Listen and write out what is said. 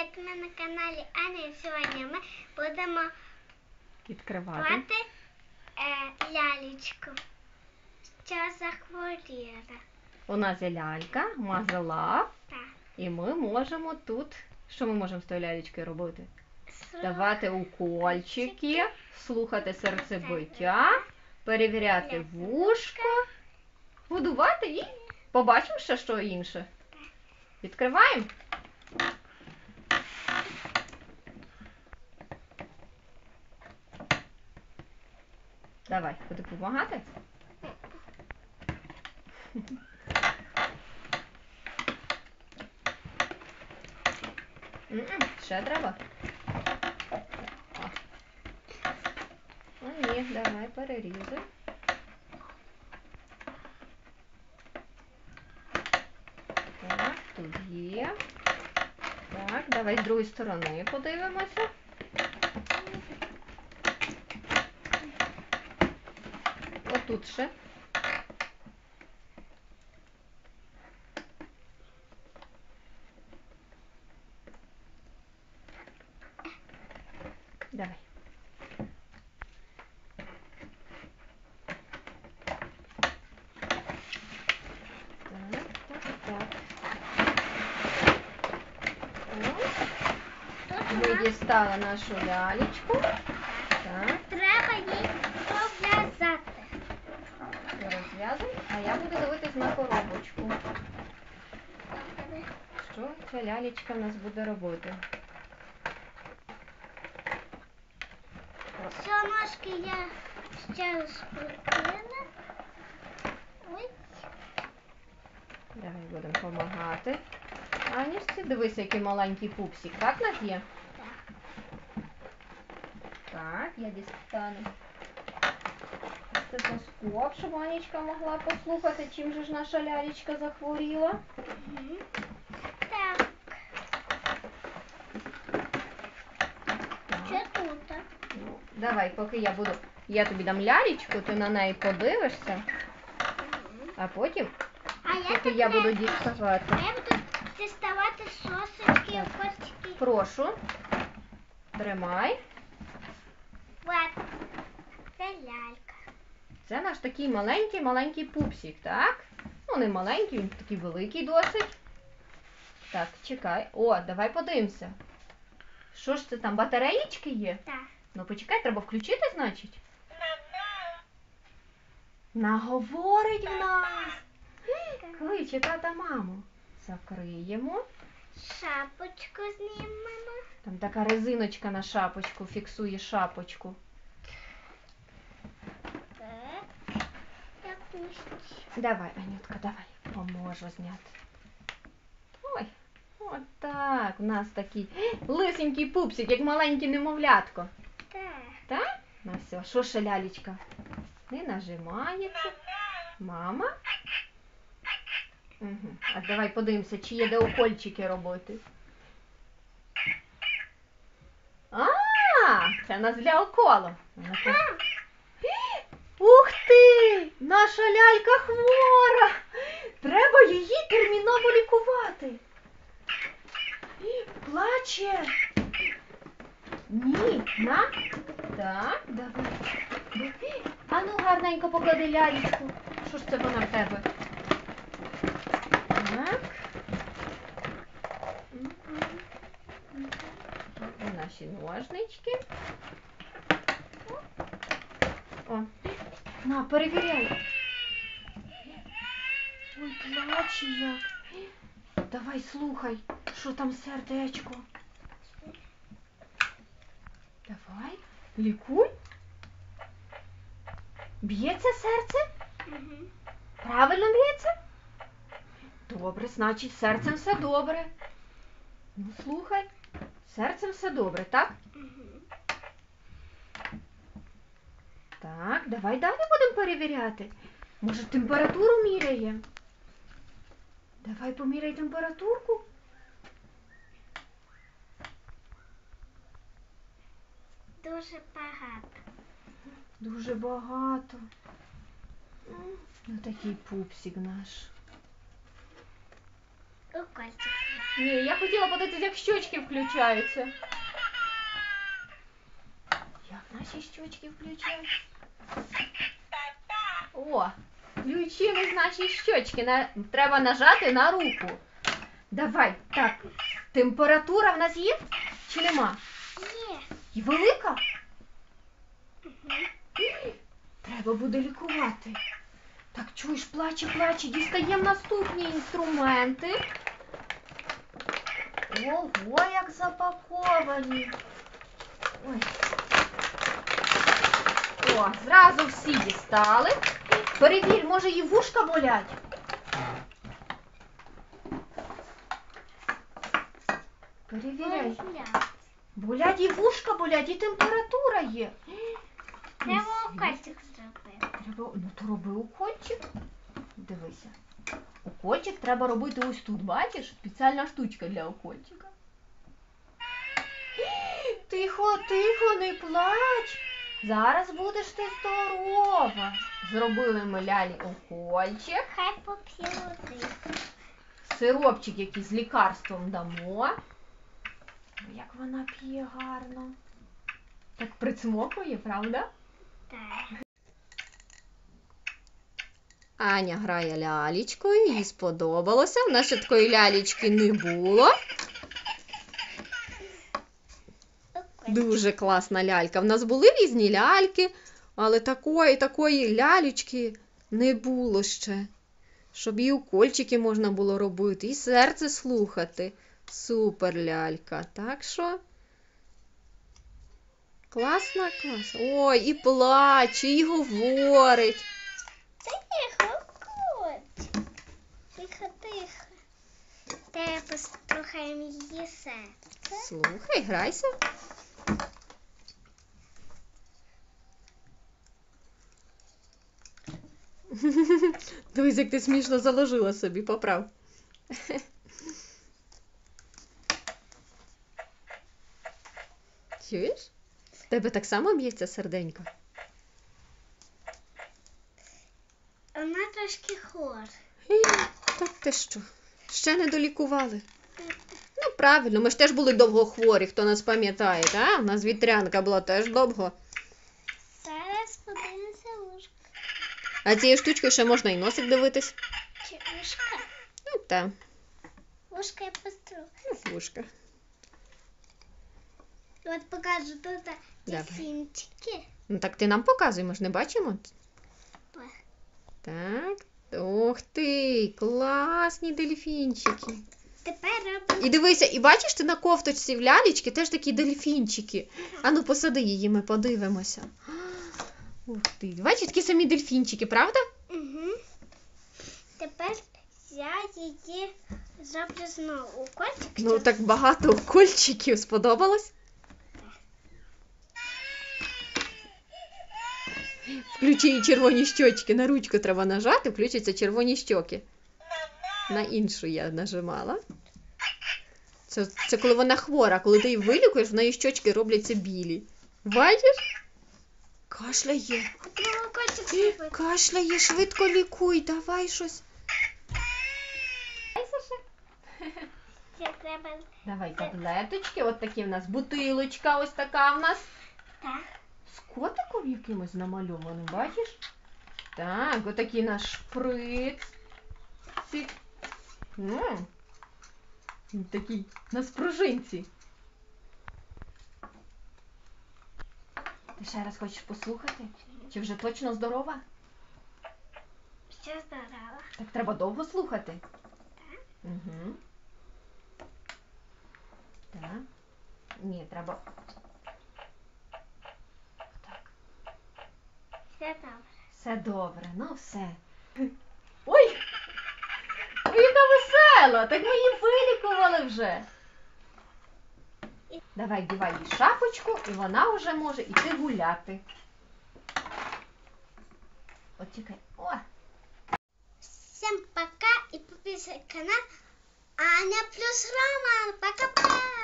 Привіт, ми на каналі Аня. Сьогодні ми будемо Відкривати. плати е, лялечку, що захворіла. У нас є лялька, мазелав, Так. і ми можемо тут. Що ми можемо з тою лялечкою робити? Слухай. Давати укольчики, слухати серцебиття, перевіряти вушко, годувати і побачимо ще що інше. Відкриваємо. Давай, буду допомагати. Ще треба. О. Ну ні, давай перерізуй. Так, тут є. Так, давай з другої сторони подивимося. Отут ще. Давай. Так, так, так. О, Тут Ми у нас дістали нашу лялечку. Так, треба її пов'язати. Розв'язуй. А я буду дивитись на коробочку. Що ця лялечка в нас буде робити? Все ножки я ще скрутила. Ой, Давай будемо допомагати. Анічці, дивися, який маленький пупсик. Так нас є? так. Так, я дістану стетоскоп, щоб Анічка могла послухати, чим же ж наша лялечка захворіла. Так, що тут? Ну, давай, поки я буду. Я тобі дам лялечку, ти на неї подивишся, а потім, А я поки я буду діставати. А я буду діставати сосочки, Так. укольчики. Прошу, тримай. Вот. Це лялька. Це наш такий маленький-маленький пупсик, так? Ну, не маленький, він такий великий досить. Так, чекай. О, давай подивимося. Що ж це там, батареїчки є? Так. Ну почекай, треба включити, значить. Наговорить в нас. Кличе тата маму. Закриємо. Шапочку знімемо. Там така резиночка на шапочку, фіксує шапочку. Так. Так, місць. Давай, Анютка, давай, поможу зняти. Ой, отак. У нас такий лисенький пупсик, як маленький немовлятко. Так. Так? Ну все, що ще лялечка? Не нажимається. Мама. Угу. А давай подивимося, чи є де укольчики робити. А, це у нас для уколу. Наша лялька хвора! Треба її терміново лікувати. Плаче. Ні, на. Так, давай. А ну гарненько поклади лялечку. Що ж це вона в тебе? Так. Наші ножнички. О, на, перевіряй. Ой, плаче як. Давай слухай, що там сердечко. Давай, лікуй. Б'ється серце? Угу. Правильно б'ється? Добре, значить, серцем все добре. Ну, слухай, серцем все добре, так? Угу. Так, давай далі будемо перевіряти. Може, температуру міряє? Давай поміряй температурку. Дуже багато. Дуже багато. Ну, такий пупсик наш. Укольчик. укольчик. Ні, я хотіла подивитися, як щочки включаються. Як наші щочки включаються? О, включились наші щочки. На... Треба нажати на руку. Давай, так. Температура в нас є чи нема? Є. І велика? Мгм. Треба буде лікувати. Так, чуєш, плаче, плаче, дістаємо наступні інструменти. Ого, як запаковані. Ой. О, зразу всі дістали. Перевір, може її вушка болять. Перевіряй. Болять і вушка болять, і температура є. Треба укольчик зробити. Треба, ну то роби укольчик. Дивися. Укольчик треба робити ось тут, бачиш? Спеціальна штучка для укольчика. Тихо, тихо, не плач. Зараз будеш ти здорова. Зробили ми лялі укольчик. Хай поп'є води. Сиропчик який з лікарством дамо. Як вона п'є гарно. Так прицмокує, правда? Так. Аня грає лялічкою, їй сподобалося. В нас ще такої лялічки не було. Укольчик. Дуже класна лялька. В нас були різні ляльки, але такої такої лялечки не було ще. Щоб і укольчики можна було робити, і серце слухати. Супер лялька. Так що. Класна, класна. Ой, і плаче, і говорить. Тихо, котик. Тихо, тихо. Треба послухаємо її серце. Слухай, грайся. Дивись, як ти смішно заложила собі, поправ. Чуєш? В тебе так само б'ється серденько? Вона трошки хор. Ей, Так ти що? Ще не долікували. Ну, правильно, ми ж теж були довго хворі, хто нас пам'ятає, так? У нас вітрянка була теж довго. Зараз подивимося ушко. А цією штучкою ще можна і носик дивитись. Чи ушка? Ну, та, Ушка я постру. ну, вушка. От покажу тут Давай. дельфінчики. Ну так ти нам показуй, ми ж не бачимо. Так. Ух ти, класні дельфінчики. Тепер робимо І дивися, і бачиш ти на кофточці в лялечки теж такі дельфінчики. Ану, посади її, ми подивимося. Ух ти. Бачиш, такі самі дельфінчики, правда? Угу. Тепер я її зроблю знову. Котик, Ну так багато кольчиків сподобалось. Включи червоні щочки. На ручку треба нажати, включаться червоні щоки. На іншу я нажимала. Це, це коли вона хвора, коли ти її вилікуєш, в неї щочки робляться білі. Бачиш? Кашляє. Кашляє, швидко лікуй, давай щось. Давай таблеточки, от такі в нас бутилочка, ось така в нас. так. З котиком якимось намальованим, бачиш? Так, отакий наш шприц. Ці... М. Він Такий на спружинці. Ти ще раз хочеш послухати? Чи вже точно здорова? Все здорово. Так треба довго слухати. Угу. Так. Ні, треба. Так. Все добре. Все добре, ну все. Ой! Яка весела! Так ми її вилікували вже. Давай, дівай їй шапочку, і вона вже може йти гуляти. От чекай. О! Всем пока и подписывайтесь на канал Аня плюс Роман. Пока-пока.